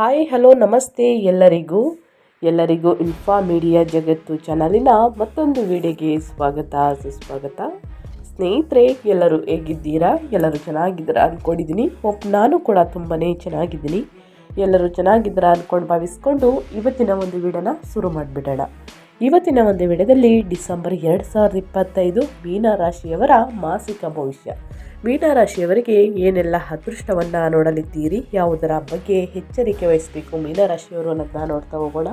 Hi, hello, ನಮಸ್ತೆ ಎಲ್ಲರಿಗೂ. ಎಲ್ಲರಿಗೂ ಇನ್ಫಾ ಮೀಡಿಯಾ ಜಗತ್ತು ಚಾನಲಿನ ಮತ್ತೊಂದು ವಿಡಿಯೋಗೆ ಸ್ವಾಗತ, ಸುಸ್ವಾಗತ. ಸ್ನೇಹಿತರೆ, ಎಲ್ಲರೂ ಹೇಗಿದ್ದೀರಾ? ಎಲ್ಲರೂ ಚೆನ್ನಾಗಿದ್ದೀರಾ ಅಂದ್ಕೊಂಡಿದ್ದೀನಿ ಹೋಪ್ ನಾನು ಕೂಡ ತುಂಬಾ ಚೆನ್ನಾಗಿದ್ದೀನಿ. ಎಲ್ಲರೂ ಚೆನ್ನಾಗಿದ್ದೀರಾ ಅಂದ್ಕೊಂಡು ಭಾವಿಸ್ಕೊಂಡು ಇವತ್ತಿನ ಒಂದು ವಿಡಿಯೋನ ಶುರು ಮಾಡಿಬಿಡೋಣ. ಇವತ್ತಿನ ಒಂದು ವಿಡಿಯೋದಲ್ಲಿ ಡಿಸೆಂಬರ್ ಎರಡು ಸಾವಿರದ ಇಪ್ಪತ್ತೈದು ಮೀನ ರಾಶಿಯವರ ಮಾಸಿಕ ಭವಿಷ್ಯ. ಮೀನರಾಶಿಯವರಿಗೆ ಏನೆಲ್ಲ ಅದೃಷ್ಟವನ್ನು ನೋಡಲಿದ್ದೀರಿ ಯಾವುದರ ಬಗ್ಗೆ ಎಚ್ಚರಿಕೆ ವಹಿಸಬೇಕು ಮೀನರಾಶಿಯವರು ಅನ್ನೋದನ್ನ ನೋಡ್ತಾ ಹೋಗೋಣ.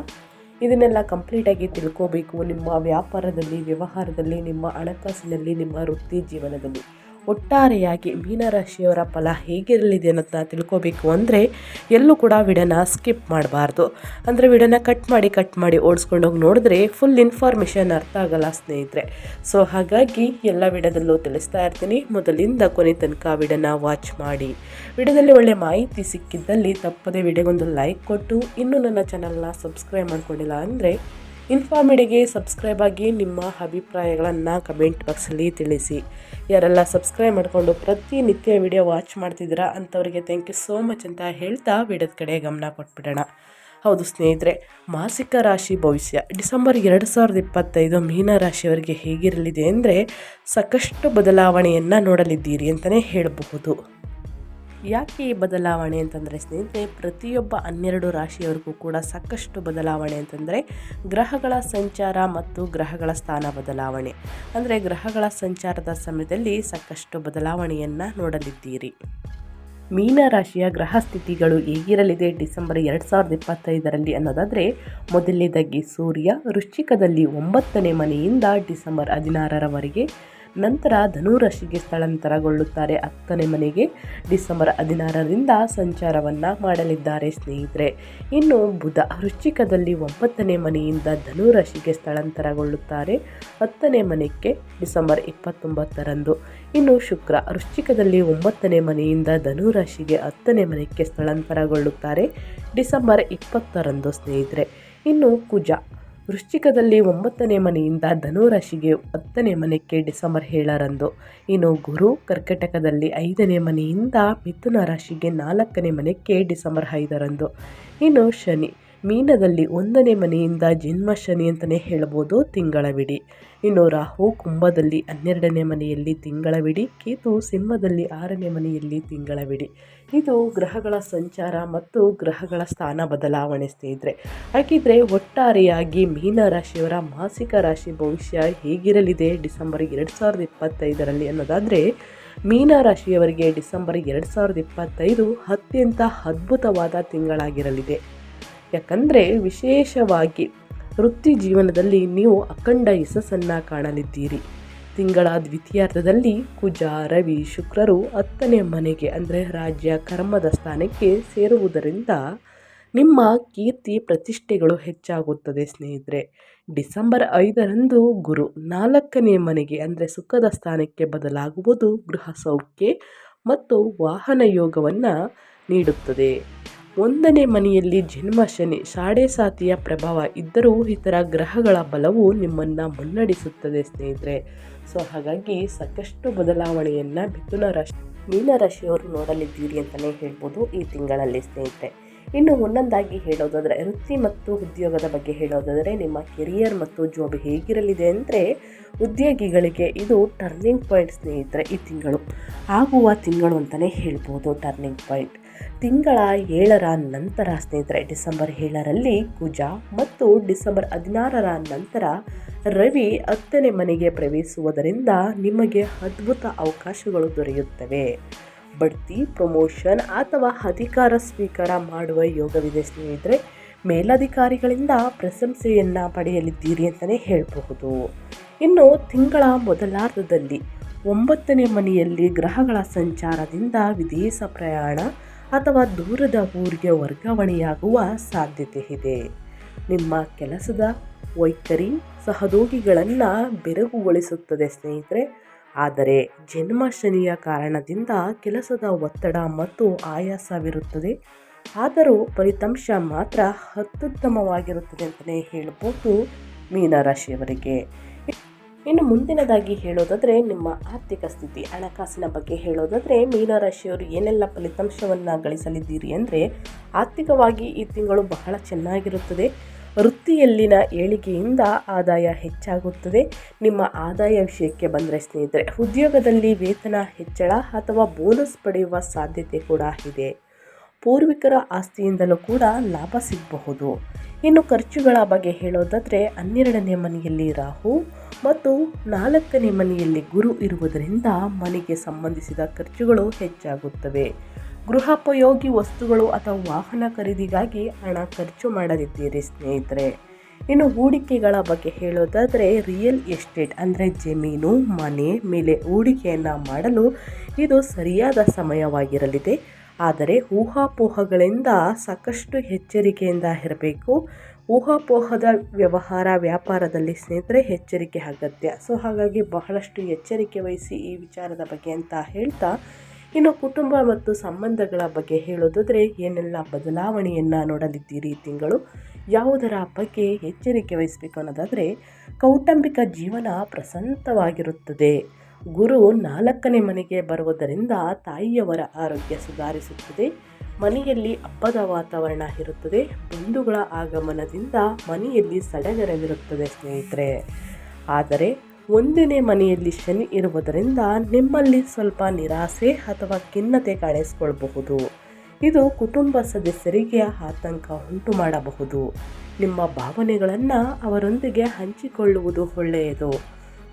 ಇದನ್ನೆಲ್ಲ ಕಂಪ್ಲೀಟಾಗಿ ತಿಳ್ಕೋಬೇಕು ನಿಮ್ಮ ವ್ಯಾಪಾರದಲ್ಲಿ, ವ್ಯವಹಾರದಲ್ಲಿ, ನಿಮ್ಮ ಹಣಕಾಸಿನಲ್ಲಿ, ನಿಮ್ಮ ವೃತ್ತಿ ಜೀವನದಲ್ಲಿ. ಒಟ್ಟಾರೆಯಾಗಿ ಮೀನರಾಶಿಯವರ ಫಲ ಹೇಗಿರಲಿದೆ ಅನ್ನೋದನ್ನ ತಿಳ್ಕೋಬೇಕು ಅಂದರೆ ಎಲ್ಲೂ ಕೂಡ ವಿಡನ ಸ್ಕಿಪ್ ಮಾಡಬಾರ್ದು. ಅಂದರೆ ವಿಡನ ಕಟ್ ಮಾಡಿ ಕಟ್ ಮಾಡಿ ಓಡಿಸ್ಕೊಂಡೋಗಿ ನೋಡಿದ್ರೆ ಫುಲ್ ಇನ್ಫಾರ್ಮೇಷನ್ ಅರ್ಥ ಆಗಲ್ಲ ಸ್ನೇಹಿತರೆ. ಸೊ ಹಾಗಾಗಿ ಎಲ್ಲ ವಿಡದಲ್ಲೂ ತಿಳಿಸ್ತಾ ಇರ್ತೀನಿ. ಮೊದಲಿಂದ ಕೊನೆ ತನಕ ವಿಡನ ವಾಚ್ ಮಾಡಿ. ವಿಡದಲ್ಲಿ ಒಳ್ಳೆ ಮಾಹಿತಿ ಸಿಕ್ಕಿದ್ದಲ್ಲಿ ತಪ್ಪದೆ ವಿಡಿಯೋಗೊಂದು ಲೈಕ್ ಕೊಟ್ಟು, ಇನ್ನೂ ನನ್ನ ಚಾನಲ್ನ ಸಬ್ಸ್ಕ್ರೈಬ್ ಮಾಡ್ಕೊಂಡಿಲ್ಲ ಅಂದರೆ ಇನ್ಫಾರ್ಮಿಡಿಗೆ ಸಬ್ಸ್ಕ್ರೈಬ್ ಆಗಿ ನಿಮ್ಮ ಅಭಿಪ್ರಾಯಗಳನ್ನು ಕಮೆಂಟ್ ಬಾಕ್ಸಲ್ಲಿ ತಿಳಿಸಿ. ಯಾರೆಲ್ಲ ಸಬ್ಸ್ಕ್ರೈಬ್ ಮಾಡಿಕೊಂಡು ಪ್ರತಿನಿತ್ಯ ವಿಡಿಯೋ ವಾಚ್ ಮಾಡ್ತಿದ್ದೀರಾ ಅಂಥವರಿಗೆ ಥ್ಯಾಂಕ್ ಯು ಸೋ ಮಚ್ ಅಂತ ಹೇಳ್ತಾ ವಿಡಿಯೋದ ಕಡೆ ಗಮನ ಕೊಟ್ಬಿಡೋಣ. ಹೌದು ಸ್ನೇಹಿತರೆ, ಮಾಸಿಕ ರಾಶಿ ಭವಿಷ್ಯ. ಡಿಸೆಂಬರ್ ಎರಡು ಸಾವಿರದ ಇಪ್ಪತ್ತೈದು ಮೀನ ರಾಶಿಯವರಿಗೆ ಹೇಗಿರಲಿದೆ ಅಂದರೆ ಸಾಕಷ್ಟು ಬದಲಾವಣೆಯನ್ನು ನೋಡಲಿದ್ದೀರಿ ಅಂತಲೇ ಹೇಳಬಹುದು. ಯಾಕೆ ಈ ಬದಲಾವಣೆ ಅಂತಂದರೆ ಸ್ನೇಹಿತರೆ, ಪ್ರತಿಯೊಬ್ಬ ಹನ್ನೆರಡು ರಾಶಿಯವರಿಗೂ ಕೂಡ ಸಾಕಷ್ಟು ಬದಲಾವಣೆ ಅಂತಂದರೆ ಗ್ರಹಗಳ ಸಂಚಾರ ಮತ್ತು ಗ್ರಹಗಳ ಸ್ಥಾನ ಬದಲಾವಣೆ. ಅಂದರೆ ಗ್ರಹಗಳ ಸಂಚಾರದ ಸಮಯದಲ್ಲಿ ಸಾಕಷ್ಟು ಬದಲಾವಣೆಯನ್ನು ನೋಡಲಿದ್ದೀರಿ. ಮೀನ ರಾಶಿಯ ಗ್ರಹ ಸ್ಥಿತಿಗಳು ಹೇಗಿರಲಿದೆ ಡಿಸೆಂಬರ್ ಎರಡು ಸಾವಿರದ ಇಪ್ಪತ್ತೈದರಲ್ಲಿ ಅನ್ನೋದಾದರೆ, ಮೊದಲನೇದಾಗಿ ಸೂರ್ಯ ವೃಶ್ಚಿಕದಲ್ಲಿ ಒಂಬತ್ತನೇ ಮನೆಯಿಂದ ಡಿಸೆಂಬರ್ ಹದಿನಾರರವರೆಗೆ ನಂತರ ಧನುರಾಶಿಗೆ ಸ್ಥಳಾಂತರಗೊಳ್ಳುತ್ತಾರೆ ಹತ್ತನೇ ಮನೆಗೆ. ಡಿಸೆಂಬರ್ ಹದಿನಾರರಿಂದ ಸಂಚಾರವನ್ನು ಮಾಡಲಿದ್ದಾರೆ ಸ್ನೇಹಿತರೆ. ಇನ್ನು ಬುಧ ವೃಶ್ಚಿಕದಲ್ಲಿ ಒಂಬತ್ತನೇ ಮನೆಯಿಂದ ಧನುರಾಶಿಗೆ ಸ್ಥಳಾಂತರಗೊಳ್ಳುತ್ತಾರೆ ಹತ್ತನೇ ಮನೆಗೆ ಡಿಸೆಂಬರ್ ಇಪ್ಪತ್ತೊಂಬತ್ತರಂದು. ಇನ್ನು ಶುಕ್ರ ವೃಶ್ಚಿಕದಲ್ಲಿ ಒಂಬತ್ತನೇ ಮನೆಯಿಂದ ಧನುರಾಶಿಗೆ ಹತ್ತನೇ ಮನೆಗೆ ಸ್ಥಳಾಂತರಗೊಳ್ಳುತ್ತಾರೆ ಡಿಸೆಂಬರ್ ಇಪ್ಪತ್ತರಂದು ಸ್ನೇಹಿತರೆ. ಇನ್ನು ಕುಜ ವೃಶ್ಚಿಕದಲ್ಲಿ ಒಂಬತ್ತನೇ ಮನೆಯಿಂದ ಧನುರಾಶಿಗೆ ಹತ್ತನೇ ಮನೆಗೆ ಡಿಸೆಂಬರ್ ಏಳರಂದು. ಇನ್ನು ಗುರು ಕರ್ಕಟಕದಲ್ಲಿ ಐದನೇ ಮನೆಯಿಂದ ಮಿಥುನ ರಾಶಿಗೆ ನಾಲ್ಕನೇ ಮನೆಗೆ ಡಿಸೆಂಬರ್ ಐದರಂದು. ಇನ್ನು ಶನಿ ಮೀನದಲ್ಲಿ ಒಂದನೇ ಮನೆಯಿಂದ ಜನ್ಮ ಶನಿ ಅಂತಲೇ ಹೇಳ್ಬೋದು ತಿಂಗಳವಿಡಿ. ಇನ್ನು ರಾಹು ಕುಂಭದಲ್ಲಿ ಹನ್ನೆರಡನೇ ಮನೆಯಲ್ಲಿ ತಿಂಗಳವಿಡಿ, ಕೇತು ಸಿಂಹದಲ್ಲಿ ಆರನೇ ಮನೆಯಲ್ಲಿ ತಿಂಗಳವಿಡಿ. ಇದು ಗ್ರಹಗಳ ಸಂಚಾರ ಮತ್ತು ಗ್ರಹಗಳ ಸ್ಥಾನ ಬದಲಾವಣೆ ಸ್ನೇಹಿತರೆ. ಹಾಗಿದ್ರೆ ಒಟ್ಟಾರೆಯಾಗಿ ಮೀನ ರಾಶಿಯವರ ಮಾಸಿಕ ರಾಶಿ ಭವಿಷ್ಯ ಹೇಗಿರಲಿದೆ ಡಿಸೆಂಬರ್ ಎರಡು ಸಾವಿರದ ಇಪ್ಪತ್ತೈದರಲ್ಲಿ ಅನ್ನೋದಾದರೆ, ಮೀನ ರಾಶಿಯವರಿಗೆ ಡಿಸೆಂಬರ್ ಎರಡು ಸಾವಿರದ ಇಪ್ಪತ್ತೈದು ಅತ್ಯಂತ ಅದ್ಭುತವಾದ ತಿಂಗಳಾಗಿರಲಿದೆ. ಯಾಕಂದರೆ ವಿಶೇಷವಾಗಿ ವೃತ್ತಿ ಜೀವನದಲ್ಲಿ ನೀವು ಅಖಂಡ ಯಶಸ್ಸನ್ನು ಕಾಣಲಿದ್ದೀರಿ. ತಿಂಗಳ ದ್ವಿತೀಯಾರ್ಧದಲ್ಲಿ ಕುಜ ರವಿ, ಶುಕ್ರರು ಹತ್ತನೇ ಮನೆಗೆ ಅಂದರೆ ರಾಜ್ಯ ಕರ್ಮದ ಸ್ಥಾನಕ್ಕೆ ಸೇರುವುದರಿಂದ ನಿಮ್ಮ ಕೀರ್ತಿ ಪ್ರತಿಷ್ಠೆಗಳು ಹೆಚ್ಚಾಗುತ್ತದೆ ಸ್ನೇಹಿತರೆ. ಡಿಸೆಂಬರ್ ಐದರಂದು ಗುರು ನಾಲ್ಕನೇ ಮನೆಗೆ ಅಂದರೆ ಸುಖದ ಸ್ಥಾನಕ್ಕೆ ಬದಲಾಗುವುದು ಗೃಹ ಸೌಖ್ಯ ಮತ್ತು ವಾಹನ ಯೋಗವನ್ನು ನೀಡುತ್ತದೆ. ಒಂದನೇ ಮನೆಯಲ್ಲಿ ಜನ್ಮ ಶನಿ ಸಾಡೆ ಸಾತಿಯ ಪ್ರಭಾವ ಇದ್ದರೂ ಇತರ ಗ್ರಹಗಳ ಬಲವು ನಿಮ್ಮನ್ನು ಮುನ್ನಡೆಸುತ್ತದೆ ಸ್ನೇಹಿತರೆ. ಸೊ ಹಾಗಾಗಿ ಸಾಕಷ್ಟು ಬದಲಾವಣೆಯನ್ನು ಮಿಥುನ ರಾಶಿ ಮೀನರಾಶಿಯವರು ನೋಡಲಿದ್ದೀರಿ ಅಂತಲೇ ಹೇಳ್ಬೋದು ಈ ತಿಂಗಳಲ್ಲಿ ಸ್ನೇಹಿತರೆ. ಇನ್ನು ಒಂದೊಂದಾಗಿ ಹೇಳೋದಾದರೆ, ವೃತ್ತಿ ಮತ್ತು ಉದ್ಯೋಗದ ಬಗ್ಗೆ ಹೇಳೋದಾದರೆ, ನಿಮ್ಮ ಕೆರಿಯರ್ ಮತ್ತು ಜಾಬ್ ಹೇಗಿರಲಿದೆ ಅಂದರೆ, ಉದ್ಯೋಗಿಗಳಿಗೆ ಇದು ಟರ್ನಿಂಗ್ ಪಾಯಿಂಟ್ ಸ್ನೇಹಿತರೆ, ಈ ತಿಂಗಳು. ಆಗುವ ತಿಂಗಳು ಅಂತಲೇ ಹೇಳ್ಬೋದು ಟರ್ನಿಂಗ್ ಪಾಯಿಂಟ್ ತಿಂಗಳ ಏಳರ ನಂತರ ಸ್ನೇಹಿತರೆ, ಡಿಸೆಂಬರ್ ಏಳರಲ್ಲಿ ಕುಜ ಮತ್ತು ಡಿಸೆಂಬರ್ ಹದಿನಾರರ ನಂತರ ರವಿ ಹತ್ತನೇ ಮನೆಗೆ ಪ್ರವೇಶಿಸುವುದರಿಂದ ನಿಮಗೆ ಅದ್ಭುತ ಅವಕಾಶಗಳು ದೊರೆಯುತ್ತವೆ. ಬಡ್ತಿ ಪ್ರಮೋಷನ್ ಅಥವಾ ಅಧಿಕಾರ ಸ್ವೀಕಾರ ಮಾಡುವ ಯೋಗವಿದೆ ಸ್ನೇಹಿತರೆ. ಮೇಲಧಿಕಾರಿಗಳಿಂದ ಪ್ರಶಂಸೆಯನ್ನು ಪಡೆಯಲಿದ್ದೀರಿ ಅಂತಲೇ ಹೇಳಬಹುದು. ಇನ್ನು ತಿಂಗಳ ಮೊದಲಾರ್ಧದಲ್ಲಿ ಒಂಬತ್ತನೇ ಮನೆಯಲ್ಲಿ ಗ್ರಹಗಳ ಸಂಚಾರದಿಂದ ವಿದೇಶ ಪ್ರಯಾಣ ಅಥವಾ ದೂರದ ಊರಿಗೆ ವರ್ಗಾವಣೆಯಾಗುವ ಸಾಧ್ಯತೆ ಇದೆ. ನಿಮ್ಮ ಕೆಲಸದ ವೈಖರಿ, ಸಹೋದ್ಯೋಗಿಗಳನ್ನು ಬೆರಗುಗೊಳಿಸುತ್ತದೆ ಸ್ನೇಹಿತರೆ. ಆದರೆ ಜನ್ಮ ಶನಿಯ ಕಾರಣದಿಂದ ಕೆಲಸದ ಒತ್ತಡ ಮತ್ತು ಆಯಾಸವಿರುತ್ತದೆ. ಆದರೂ ಫಲಿತಾಂಶ ಮಾತ್ರ ಅತ್ಯುತ್ತಮವಾಗಿರುತ್ತದೆ ಅಂತಲೇ ಹೇಳ್ಬೋದು ಮೀನರಾಶಿಯವರಿಗೆ. ಇನ್ನು ಮುಂದಿನದಾಗಿ ಹೇಳೋದಾದರೆ ನಿಮ್ಮ ಆರ್ಥಿಕ ಸ್ಥಿತಿ, ಹಣಕಾಸಿನ ಬಗ್ಗೆ ಹೇಳೋದಾದರೆ ಮೀನರಾಶಿಯವರು ಏನೆಲ್ಲ ಫಲಿತಾಂಶವನ್ನು ಗಳಿಸಲಿದ್ದೀರಿ ಅಂದರೆ ಆರ್ಥಿಕವಾಗಿ ಈ ತಿಂಗಳು ಬಹಳ ಚೆನ್ನಾಗಿರುತ್ತದೆ. ವೃತ್ತಿಯಲ್ಲಿನ ಏಳಿಗೆಯಿಂದ ಆದಾಯ ಹೆಚ್ಚಾಗುತ್ತದೆ. ನಿಮ್ಮ ಆದಾಯ ವಿಷಯಕ್ಕೆ ಬಂದರೆ ಸ್ನೇಹಿತರೆ, ಉದ್ಯೋಗದಲ್ಲಿ ವೇತನ ಹೆಚ್ಚಳ ಅಥವಾ ಬೋನಸ್ ಪಡೆಯುವ ಸಾಧ್ಯತೆ ಕೂಡ ಇದೆ. ಪೂರ್ವಿಕರ ಆಸ್ತಿಯಿಂದಲೂ ಕೂಡ ಲಾಭ ಸಿಗಬಹುದು. ಇನ್ನು ಖರ್ಚುಗಳ ಬಗ್ಗೆ ಹೇಳೋದಾದರೆ, ಹನ್ನೆರಡನೇ ಮನೆಯಲ್ಲಿ ರಾಹು ಮತ್ತು ನಾಲ್ಕನೇ ಮನೆಯಲ್ಲಿ ಗುರು ಇರುವುದರಿಂದ ಮನೆಗೆ ಸಂಬಂಧಿಸಿದ ಖರ್ಚುಗಳು ಹೆಚ್ಚಾಗುತ್ತವೆ. ಗೃಹೋಪಯೋಗಿ ವಸ್ತುಗಳು ಅಥವಾ ವಾಹನ ಖರೀದಿಗಾಗಿ ಹಣ ಖರ್ಚು ಮಾಡದಿದ್ದೀರಿ, ಸ್ನೇಹಿತರೆ. ಇನ್ನು ಹೂಡಿಕೆಗಳ ಬಗ್ಗೆ ಹೇಳೋದಾದರೆ ರಿಯಲ್ ಎಸ್ಟೇಟ್ ಅಂದರೆ ಜಮೀನು, ಮನೆ ಮೇಲೆ ಹೂಡಿಕೆಯನ್ನು ಮಾಡಲು ಇದು ಸರಿಯಾದ ಸಮಯವಾಗಿರಲಿದೆ. ಆದರೆ ಊಹಾಪೋಹಗಳಿಂದ ಸಾಕಷ್ಟು ಎಚ್ಚರಿಕೆಯಿಂದ ಇರಬೇಕು. ಊಹಾಪೋಹದ ವ್ಯವಹಾರ ವ್ಯಾಪಾರದಲ್ಲಿ ಸ್ನೇಹಿತರೆ ಎಚ್ಚರಿಕೆ ಅಗತ್ಯ. ಸೊ ಹಾಗಾಗಿ ಬಹಳಷ್ಟು ಎಚ್ಚರಿಕೆ ವಹಿಸಿ ಈ ವಿಚಾರದ ಬಗ್ಗೆ ಅಂತ ಹೇಳ್ತಾ ಇನ್ನು ಕುಟುಂಬ ಮತ್ತು ಸಂಬಂಧಗಳ ಬಗ್ಗೆ ಹೇಳೋದಾದರೆ ಏನೆಲ್ಲ ಬದಲಾವಣೆಯನ್ನು ನೋಡಲಿದ್ದೀರಿ ತಿಂಗಳು? ಯಾವುದರ ಬಗ್ಗೆ ಎಚ್ಚರಿಕೆ ವಹಿಸಬೇಕು ಅನ್ನೋದಾದರೆ ಕೌಟುಂಬಿಕ ಜೀವನ ಪ್ರಶಾಂತವಾಗಿರುತ್ತದೆ. ಗುರು ನಾಲ್ಕನೇ ಮನೆಗೆ ಬರುವುದರಿಂದ ತಾಯಿಯವರ ಆರೋಗ್ಯ ಸುಧಾರಿಸುತ್ತದೆ. ಮನೆಯಲ್ಲಿ ಹಬ್ಬದ ವಾತಾವರಣ ಇರುತ್ತದೆ. ಬಂಧುಗಳ ಆಗಮನದಿಂದ ಮನೆಯಲ್ಲಿ ಸಡಗರವಿರುತ್ತದೆ ಸ್ನೇಹಿತರೆ. ಆದರೆ ಒಂದನೇ ಮನೆಯಲ್ಲಿ ಶನಿ ಇರುವುದರಿಂದ ನಿಮ್ಮಲ್ಲಿ ಸ್ವಲ್ಪ ನಿರಾಸೆ ಅಥವಾ ಖಿನ್ನತೆ ಕಾಣಿಸಿಕೊಳ್ಳಬಹುದು ಇದು ಕುಟುಂಬ ಸದಸ್ಯರಿಗೆ ಆತಂಕ ಉಂಟು ಮಾಡಬಹುದು. ನಿಮ್ಮ ಭಾವನೆಗಳನ್ನು ಅವರೊಂದಿಗೆ ಹಂಚಿಕೊಳ್ಳುವುದು ಒಳ್ಳೆಯದು.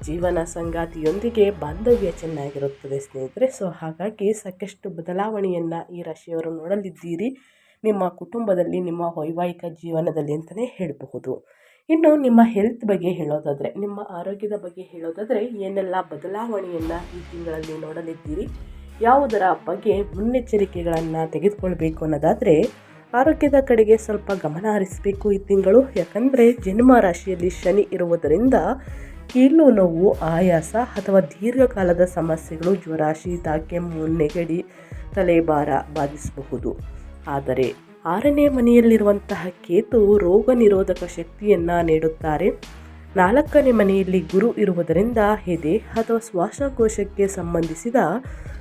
ಜೀವನ ಸಂಗಾತಿಯೊಂದಿಗೆ ಬಾಂಧವ್ಯ ಚೆನ್ನಾಗಿರುತ್ತದೆ ಸ್ನೇಹಿತರೆ, ಸೊ ಹಾಗಾಗಿ ಸಾಕಷ್ಟು ಬದಲಾವಣೆಯನ್ನು ಈ ರಾಶಿಯವರು ನೋಡಲಿದ್ದೀರಿ. ನಿಮ್ಮ ಕುಟುಂಬದಲ್ಲಿ, ನಿಮ್ಮ ವೈವಾಹಿಕ ಜೀವನದಲ್ಲಿ ಅಂತಲೇ ಹೇಳಬಹುದು. ಇನ್ನು ನಿಮ್ಮ ಹೆಲ್ತ್ ಬಗ್ಗೆ ಹೇಳೋದಾದರೆ, ನಿಮ್ಮ ಆರೋಗ್ಯದ ಬಗ್ಗೆ ಹೇಳೋದಾದರೆ, ಏನೆಲ್ಲ ಬದಲಾವಣೆಯನ್ನು ಈ ತಿಂಗಳಲ್ಲಿ ನೋಡಲಿದ್ದೀರಿ? ಯಾವುದರ ಬಗ್ಗೆ ಮುನ್ನೆಚ್ಚರಿಕೆಗಳನ್ನು ತೆಗೆದುಕೊಳ್ಬೇಕು ಅನ್ನೋದಾದರೆ, ಆರೋಗ್ಯದ ಕಡೆಗೆ ಸ್ವಲ್ಪ ಗಮನ ಹರಿಸಬೇಕು ಈ ತಿಂಗಳು. ಯಾಕಂದರೆ ಜನ್ಮ ರಾಶಿಯಲ್ಲಿ ಶನಿ ಇರುವುದರಿಂದ ಕೀಲು ನೋವು, ಆಯಾಸ ಅಥವಾ ದೀರ್ಘಕಾಲದ ಸಮಸ್ಯೆಗಳು, ಜ್ವರ, ಶೀತ, ಕೆಮ್ಮು, ನೆಗಡಿ, ತಲೆಭಾರ ಬಾಧಿಸಬಹುದು. ಆದರೆ ಆರನೇ ಮನೆಯಲ್ಲಿರುವಂತಹ ಕೇತು ರೋಗ ನಿರೋಧಕ ಶಕ್ತಿಯನ್ನು ನೀಡುತ್ತಾರೆ. ನಾಲ್ಕನೇ ಮನೆಯಲ್ಲಿ ಗುರು ಇರುವುದರಿಂದ ಎದೆ ಅಥವಾ ಶ್ವಾಸಕೋಶಕ್ಕೆ ಸಂಬಂಧಿಸಿದ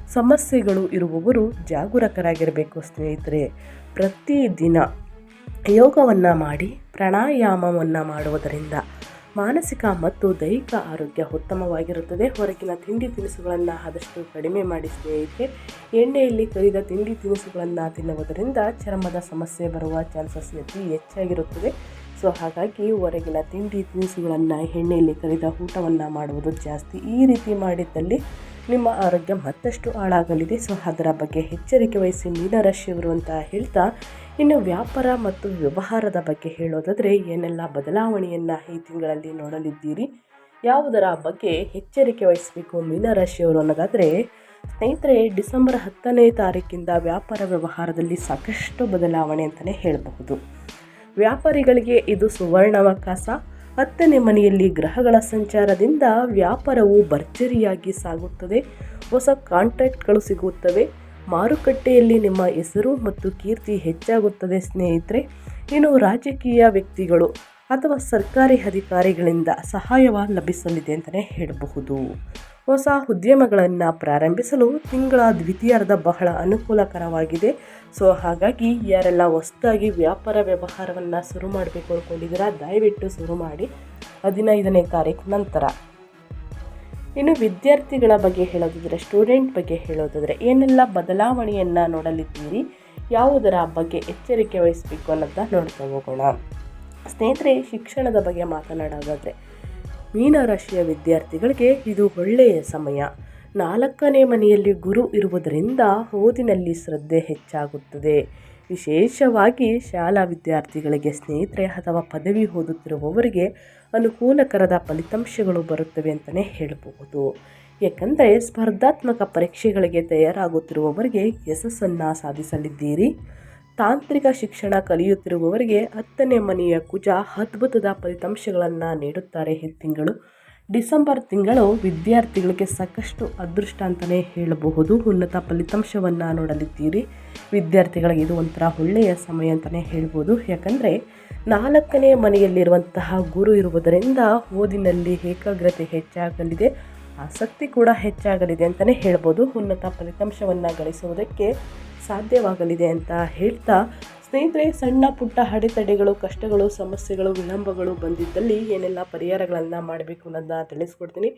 ಸಮಸ್ಯೆಗಳು ಇರುವವರು ಜಾಗರೂಕರಾಗಿರಬೇಕು ಸ್ನೇಹಿತರೆ. ಪ್ರತಿದಿನ ಯೋಗವನ್ನು ಮಾಡಿ, ಪ್ರಾಣಾಯಾಮವನ್ನು ಮಾಡುವುದರಿಂದ ಮಾನಸಿಕ ಮತ್ತು ದೈಹಿಕ ಆರೋಗ್ಯ ಉತ್ತಮವಾಗಿರುತ್ತದೆ. ಹೊರಗಿನ ತಿಂಡಿ ತಿನಿಸುಗಳನ್ನು ಆದಷ್ಟು ಕಡಿಮೆ ಮಾಡಿ ಸ್ನೇಹಿತರೆ, ಎಣ್ಣೆಯಲ್ಲಿ ಕರಿದ ತಿಂಡಿ ತಿನಿಸುಗಳನ್ನು ತಿನ್ನುವುದರಿಂದ ಚರ್ಮದ ಸಮಸ್ಯೆ ಬರುವ ಚಾನ್ಸಸ್ ಅತಿ ಹೆಚ್ಚಾಗಿರುತ್ತದೆ. ಸೊ, ಹಾಗಾಗಿ ಹೊರಗಿನ ತಿಂಡಿ ತಿನಿಸುಗಳನ್ನು ಎಣ್ಣೆಯಲ್ಲಿ ಕರಿದ ಊಟವನ್ನು ಮಾಡುವುದು ಜಾಸ್ತಿ. ಈ ರೀತಿ ಮಾಡಿದ್ದಲ್ಲಿ ನಿಮ್ಮ ಆರೋಗ್ಯ ಮತ್ತಷ್ಟು ಹಾಳಾಗಲಿದೆ. ಸೊ, ಅದರ ಬಗ್ಗೆ ಎಚ್ಚರಿಕೆ ವಹಿಸಿ ಮೀನರಾಶಿಯವರು ಅಂತ ಹೇಳ್ತಾ ಇನ್ನು ವ್ಯಾಪಾರ ಮತ್ತು ವ್ಯವಹಾರದ ಬಗ್ಗೆ ಹೇಳೋದಾದರೆ ಏನೆಲ್ಲ ಬದಲಾವಣೆಯನ್ನು ಈ ತಿಂಗಳಲ್ಲಿ ನೋಡಲಿದ್ದೀರಿ? ಯಾವುದರ ಬಗ್ಗೆ ಎಚ್ಚರಿಕೆ ವಹಿಸಬೇಕು ಮೀನರಾಶಿಯವರು ಅನ್ನೋದಾದರೆ, ಸ್ನೇಹಿತರೆ, ಡಿಸೆಂಬರ್ ಹತ್ತನೇ ತಾರೀಕಿಂದ ವ್ಯಾಪಾರ ವ್ಯವಹಾರದಲ್ಲಿ ಸಾಕಷ್ಟು ಬದಲಾವಣೆ ಅಂತಲೇ ಹೇಳಬಹುದು. ವ್ಯಾಪಾರಿಗಳಿಗೆ ಇದು ಸುವರ್ಣಾವಕಾಶ. ಹತ್ತನೇ ಮನೆಯಲ್ಲಿ ಗ್ರಹಗಳ ಸಂಚಾರದಿಂದ ವ್ಯಾಪಾರವು ಭರ್ಜರಿಯಾಗಿ ಸಾಗುತ್ತದೆ. ಹೊಸ ಕಾಂಟ್ರಾಕ್ಟ್ಗಳು ಸಿಗುತ್ತವೆ. ಮಾರುಕಟ್ಟೆಯಲ್ಲಿ ನಿಮ್ಮ ಹೆಸರು ಮತ್ತು ಕೀರ್ತಿ ಹೆಚ್ಚಾಗುತ್ತದೆ, ಸ್ನೇಹಿತರೆ. ಇನ್ನು ರಾಜಕೀಯ ವ್ಯಕ್ತಿಗಳು ಅಥವಾ ಸರ್ಕಾರಿ ಅಧಿಕಾರಿಗಳಿಂದ ಸಹಾಯವ ಲಭಿಸಲಿದೆ ಅಂತಲೇ ಹೇಳಬಹುದು. ಹೊಸ ಉದ್ಯಮಗಳನ್ನು ಪ್ರಾರಂಭಿಸಲು ತಿಂಗಳ ದ್ವಿತೀಯಾರ್ಧ ಬಹಳ ಅನುಕೂಲಕರವಾಗಿದೆ. ಸೊ, ಹಾಗಾಗಿ ಯಾರೆಲ್ಲ ಹೊಸದಾಗಿ ವ್ಯಾಪಾರ ವ್ಯವಹಾರವನ್ನು ಶುರು ಮಾಡಬೇಕು ಅಂದ್ಕೊಂಡಿದ್ದೀರಾ ದಯವಿಟ್ಟು ಶುರು ಮಾಡಿ ಹದಿನೈದನೇ ತಾರೀಕು ನಂತರ. ಇನ್ನು ವಿದ್ಯಾರ್ಥಿಗಳ ಬಗ್ಗೆ ಹೇಳೋದಾದರೆ ಸ್ಟೂಡೆಂಟ್ ಬಗ್ಗೆ ಹೇಳೋದಾದರೆ, ಏನೆಲ್ಲ ಬದಲಾವಣೆಯನ್ನು ನೋಡಲಿದ್ದೀರಿ, ಯಾವುದರ ಬಗ್ಗೆ ಎಚ್ಚರಿಕೆ ವಹಿಸಬೇಕು ಅನ್ನೋದನ್ನ ನೋಡ್ತಾ ಹೋಗೋಣ. ಸ್ನೇಹಿತರೆ, ಶಿಕ್ಷಣದ ಬಗ್ಗೆ ಮಾತನಾಡೋದಾದರೆ ಮೀನರಾಶಿಯ ವಿದ್ಯಾರ್ಥಿಗಳಿಗೆ ಇದು ಒಳ್ಳೆಯ ಸಮಯ. ನಾಲ್ಕನೇ ಮನೆಯಲ್ಲಿ ಗುರು ಇರುವುದರಿಂದ ಓದಿನಲ್ಲಿ ಶ್ರದ್ಧೆ ಹೆಚ್ಚಾಗುತ್ತದೆ. ವಿಶೇಷವಾಗಿ ಶಾಲಾ ವಿದ್ಯಾರ್ಥಿಗಳಿಗೆ ಸ್ನೇಹಿತರೆ ಅಥವಾ ಪದವಿ ಓದುತ್ತಿರುವವರಿಗೆ ಅನುಕೂಲಕರದ ಫಲಿತಾಂಶಗಳು ಬರುತ್ತವೆ ಅಂತಲೇ ಹೇಳಬಹುದು. ಏಕೆಂದರೆ ಸ್ಪರ್ಧಾತ್ಮಕ ಪರೀಕ್ಷೆಗಳಿಗೆ ತಯಾರಾಗುತ್ತಿರುವವರಿಗೆ ಯಶಸ್ಸನ್ನು ಸಾಧಿಸಲಿದ್ದೀರಿ. ತಾಂತ್ರಿಕ ಶಿಕ್ಷಣ ಕಲಿಯುತ್ತಿರುವವರಿಗೆ ಹತ್ತನೇ ಮನೆಯ ಕುಜ ಅದ್ಭುತದ ಫಲಿತಾಂಶಗಳನ್ನು ನೀಡುತ್ತಾರೆ ಈ ತಿಂಗಳು. ಡಿಸೆಂಬರ್ ತಿಂಗಳು ವಿದ್ಯಾರ್ಥಿಗಳಿಗೆ ಸಾಕಷ್ಟು ಅದೃಷ್ಟ ಅಂತಲೇ ಹೇಳಬಹುದು. ಉನ್ನತ ಫಲಿತಾಂಶವನ್ನು ನೋಡಲಿದ್ದೀರಿ. ವಿದ್ಯಾರ್ಥಿಗಳಿಗೆ ಇದು ಒಂಥರ ಒಳ್ಳೆಯ ಸಮಯ ಅಂತಲೇ ಹೇಳ್ಬೋದು. ಯಾಕಂದರೆ ನಾಲ್ಕನೇ ಮನೆಯಲ್ಲಿರುವಂತಹ ಗುರು ಇರುವುದರಿಂದ ಓದಿನಲ್ಲಿ ಏಕಾಗ್ರತೆ ಹೆಚ್ಚಾಗಲಿದೆ, ಆಸಕ್ತಿ ಕೂಡ ಹೆಚ್ಚಾಗಲಿದೆ ಅಂತಲೇ ಹೇಳ್ಬೋದು. ಉನ್ನತ ಫಲಿತಾಂಶವನ್ನು ಗಳಿಸುವುದಕ್ಕೆ ಸಾಧ್ಯವಾಗಲಿದೆ ಅಂತ ಹೇಳ್ತಾ ಸ್ನೇಹಿತರೆ, ಸಣ್ಣ ಪುಟ್ಟ ಅಡೆತಡೆಗಳು, ಕಷ್ಟಗಳು, ಸಮಸ್ಯೆಗಳು, ವಿಳಂಬಗಳು ಬಂದಿದ್ದಲ್ಲಿ ಏನೆಲ್ಲ ಪರಿಹಾರಗಳನ್ನು ಮಾಡಬೇಕು ಅನ್ನೋದನ್ನ ತಿಳಿಸ್ಕೊಡ್ತೀನಿ.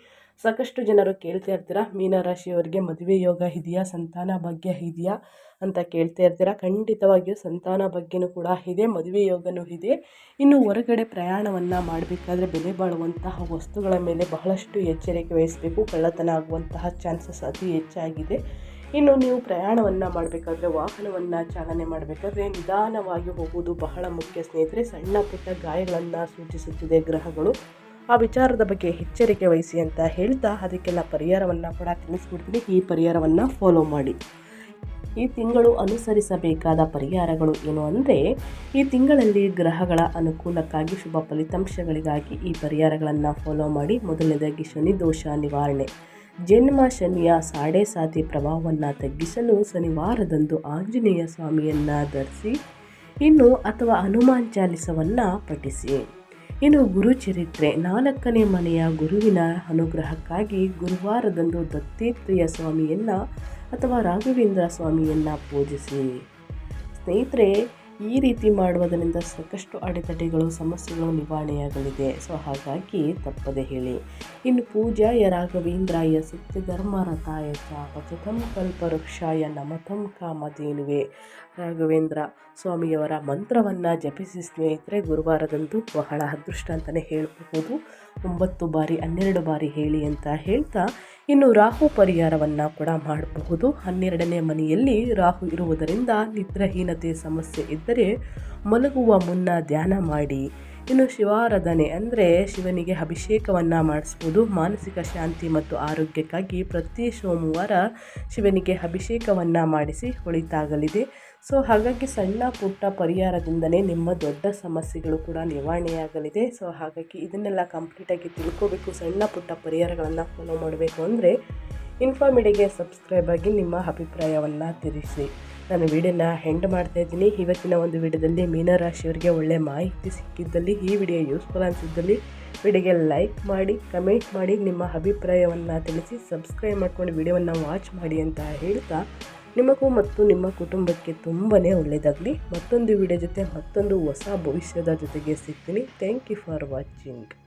ಸಾಕಷ್ಟು ಜನರು ಕೇಳ್ತಾ ಇರ್ತೀರಾ ಮೀನರಾಶಿಯವರಿಗೆ ಮದುವೆ ಯೋಗ ಇದೆಯಾ, ಸಂತಾನ ಭಾಗ್ಯ ಇದೆಯಾ ಅಂತ ಕೇಳ್ತಾ ಇರ್ತೀರಾ? ಖಂಡಿತವಾಗಿಯೂ ಸಂತಾನ ಭಾಗ್ಯನೂ ಕೂಡ ಇದೆ, ಮದುವೆ ಯೋಗನೂ ಇದೆ. ಇನ್ನು ಹೊರಗಡೆ ಪ್ರಯಾಣವನ್ನು ಮಾಡಬೇಕಾದ್ರೆ ಬೆಲೆ ಬಾಳುವಂತಹ ವಸ್ತುಗಳ ಮೇಲೆ ಬಹಳಷ್ಟು ಎಚ್ಚರಿಕೆ ವಹಿಸಬೇಕು. ಕಳ್ಳತನ ಆಗುವಂತಹ ಚಾನ್ಸಸ್ ಅತಿ ಹೆಚ್ಚಾಗಿದೆ. ಇನ್ನು ನೀವು ಪ್ರಯಾಣವನ್ನು ಮಾಡಬೇಕಾದ್ರೆ, ವಾಹನವನ್ನು ಚಾಲನೆ ಮಾಡಬೇಕಾದ್ರೆ ನಿಧಾನವಾಗಿ ಹೋಗುವುದು ಬಹಳ ಮುಖ್ಯ. ಸ್ನೇಹಿತರೆ, ಸಣ್ಣ ಪುಟ್ಟ ಗಾಯಗಳನ್ನು ಸೂಚಿಸುತ್ತಿದೆ ಗ್ರಹಗಳು. ಆ ವಿಚಾರದ ಬಗ್ಗೆ ಎಚ್ಚರಿಕೆ ವಹಿಸಿ ಅಂತ ಹೇಳ್ತಾ ಅದಕ್ಕೆಲ್ಲ ಪರಿಹಾರವನ್ನು ಕೂಡ ತಿಳಿಸ್ಬಿಡ್ತೀನಿ ಈ ಪರಿಹಾರವನ್ನು ಫಾಲೋ ಮಾಡಿ. ಈ ತಿಂಗಳು ಅನುಸರಿಸಬೇಕಾದ ಪರಿಹಾರಗಳು ಏನು ಅಂದರೆ, ಈ ತಿಂಗಳಲ್ಲಿ ಗ್ರಹಗಳ ಅನುಕೂಲಕ್ಕಾಗಿ, ಶುಭ ಫಲಿತಾಂಶಗಳಿಗಾಗಿ ಈ ಪರಿಹಾರಗಳನ್ನು ಫಾಲೋ ಮಾಡಿ. ಮೊದಲನೇದಾಗಿ ಶನಿ ದೋಷ ನಿವಾರಣೆ. ಜನ್ಮ ಶನಿಯ ಸಾಡೆ ಸಾತಿ ಪ್ರಭಾವವನ್ನು ತಗ್ಗಿಸಲು ಶನಿವಾರದಂದು ಆಂಜನೇಯ ಸ್ವಾಮಿಯನ್ನು ಧರಿಸಿ ಇನ್ನು ಅಥವಾ ಹನುಮಾನ್ ಚಾಲಿಸವನ್ನು ಪಠಿಸಿ. ಇನ್ನು ಗುರುಚರಿತ್ರೆ ನಾಲ್ಕನೇ ಮನೆಯ ಗುರುವಿನ ಅನುಗ್ರಹಕ್ಕಾಗಿ ಗುರುವಾರದಂದು ದತ್ತಾತ್ರೇಯ ಸ್ವಾಮಿಯನ್ನು ಅಥವಾ ರಾಘವೇಂದ್ರ ಸ್ವಾಮಿಯನ್ನು ಪೂಜಿಸಿ. ಸ್ನೇಹಿತರೆ ಈ ರೀತಿ ಮಾಡುವುದರಿಂದ ಸಾಕಷ್ಟು ಅಡೆತಡೆಗಳು, ಸಮಸ್ಯೆಗಳು ನಿವಾರಣೆಯಾಗಲಿದೆ. ಸೊ, ಹಾಗಾಗಿ ತಪ್ಪದೆ ಹೇಳಿ. ಇನ್ನು ಪೂಜಾಯ ರಾಘವೇಂದ್ರಾಯ ಸತ್ಯಧರ್ಮರಥಾಯ ಚ ಪಚತಂ ಕಲ್ಪವೃಕ್ಷಾಯ ನಮತಂ ಕಾಮಧೇನುವೆ. ರಾಘವೇಂದ್ರ ಸ್ವಾಮಿಯವರ ಮಂತ್ರವನ್ನು ಜಪಿಸಿ ಸ್ನೇಹಿತರೆ, ಗುರುವಾರದಂದು ಬಹಳ ಅದೃಷ್ಟ ಅಂತಲೇ ಹೇಳಬಹುದು. ಒಂಬತ್ತು ಬಾರಿ, ಹನ್ನೆರಡು ಬಾರಿ ಹೇಳಿ ಅಂತ ಹೇಳ್ತಾ ಇನ್ನು ರಾಹು ಪರಿಹಾರವನ್ನು ಕೂಡ ಮಾಡಬಹುದು. ಹನ್ನೆರಡನೇ ಮನೆಯಲ್ಲಿ ರಾಹು ಇರುವುದರಿಂದ ನಿದ್ರಾಹೀನತೆ ಸಮಸ್ಯೆ ಇದ್ದರೆ ಮಲಗುವ ಮುನ್ನ ಧ್ಯಾನ ಮಾಡಿ. ಇನ್ನು ಶಿವಾರಾಧನೆ ಅಂದರೆ ಶಿವನಿಗೆ ಅಭಿಷೇಕವನ್ನು ಮಾಡಿಸ್ಬೋದು. ಮಾನಸಿಕ ಶಾಂತಿ ಮತ್ತು ಆರೋಗ್ಯಕ್ಕಾಗಿ ಪ್ರತಿ ಸೋಮವಾರ ಶಿವನಿಗೆ ಅಭಿಷೇಕವನ್ನು ಮಾಡಿಸಿ ಒಳಿತಾಗಲಿದೆ ಸೊ ಹಾಗಾಗಿ ಸಣ್ಣ ಪುಟ್ಟ ಪರಿಹಾರದಿಂದಲೇ ನಿಮ್ಮ ದೊಡ್ಡ ಸಮಸ್ಯೆಗಳು ಕೂಡ ನಿವಾರಣೆಯಾಗಲಿದೆ. ಸೊ ಹಾಗಾಗಿ ಇದನ್ನೆಲ್ಲ ಕಂಪ್ಲೀಟಾಗಿ ತಿಳ್ಕೋಬೇಕು. ಸಣ್ಣ ಪುಟ್ಟ ಪರಿಹಾರಗಳನ್ನು ಫಾಲೋ ಮಾಡಬೇಕು ಅಂದರೆ ಇನ್ಫಾರ್ಮಿಡಿಗೆ ಸಬ್ಸ್ಕ್ರೈಬ್ ಆಗಿ ನಿಮ್ಮ ಅಭಿಪ್ರಾಯವನ್ನು ತಿಳಿಸಿ. ನಾನು ವಿಡಿಯೋನ ಹೆಂಡ್ ಮಾಡ್ತಾ ಇದ್ದೀನಿ. ಇವತ್ತಿನ ಒಂದು ವಿಡಿಯೋದಲ್ಲಿ ಮೀನರಾಶಿಯವರಿಗೆ ಒಳ್ಳೆಯ ಮಾಹಿತಿ ಸಿಕ್ಕಿದ್ದಲ್ಲಿ, ಈ ವಿಡಿಯೋ ಯೂಸ್ಫುಲ್ ಅನಿಸಿದ್ದಲ್ಲಿ ವಿಡಿಯೋಗೆ ಲೈಕ್ ಮಾಡಿ ಕಮೆಂಟ್ ಮಾಡಿ, ನಿಮ್ಮ ಅಭಿಪ್ರಾಯವನ್ನು ತಿಳಿಸಿ ಸಬ್ಸ್ಕ್ರೈಬ್ ಮಾಡ್ಕೊಂಡು ವಿಡಿಯೋವನ್ನು ವಾಚ್ ಮಾಡಿ ಅಂತ ಹೇಳ್ತಾ ನಿಮಗೂ ಮತ್ತು ನಿಮ್ಮ ಕುಟುಂಬಕ್ಕೆ ತುಂಬಾ ಒಳ್ಳೆಯದಾಗಲಿ. ಮತ್ತೊಂದು ವಿಡಿಯೋ ಜೊತೆ ಮತ್ತೊಂದು ಹೊಸ ಭವಿಷ್ಯದ ಜೊತೆಗೆ ಸಿಗ್ತೀನಿ. Thank you for watching